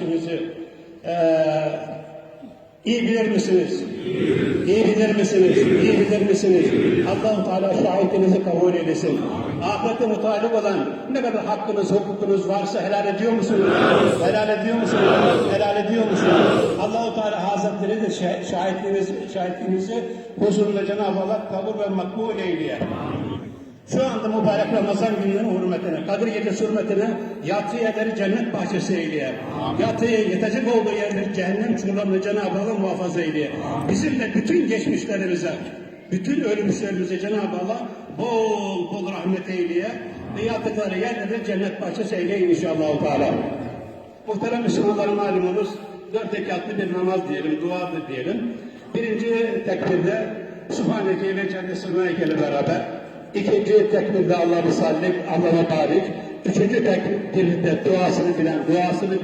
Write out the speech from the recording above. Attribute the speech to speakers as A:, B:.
A: kardeşimizi eee iyi bilir misiniz? İyi bilir misiniz? İyi bilir misiniz? Allah-u Teala şahitinizi kabul eylesin. Ahirete mutalip olan ne kadar hakkınız, hukukunuz varsa helal ediyor musunuz? Helal ediyor musunuz? Helal ediyor musunuz? Allah-u Teala Hazretleri de şah- şahitliğinizi, şahitliğinizi huzurunda Cenab-ı Allah kabul ve makbul eyleye. Şu anda mübarek Ramazan gününün hürmetine, Kadir Gecesi hürmetine yatsı yerleri cennet bahçesi eyleye. Yatı yetecek olduğu yerleri cehennem çukurlarını Cenab-ı Allah muhafaza eyleye. Bizim de bütün geçmişlerimize, bütün ölmüşlerimize Cenab-ı Allah bol bol rahmet eyleye ve yattıkları yerleri cennet bahçesi eyleyin inşallah. Teala. Muhterem Müslümanlar malumunuz dört rekatlı bir namaz diyelim, duadır diyelim. Birinci tekbirde Subhaneke ve Celle Sırnayke ile beraber. İkinci tekbirde Allah'ı sallik, Allah'a barik. Üçüncü tekbirde duasını bilen, duasını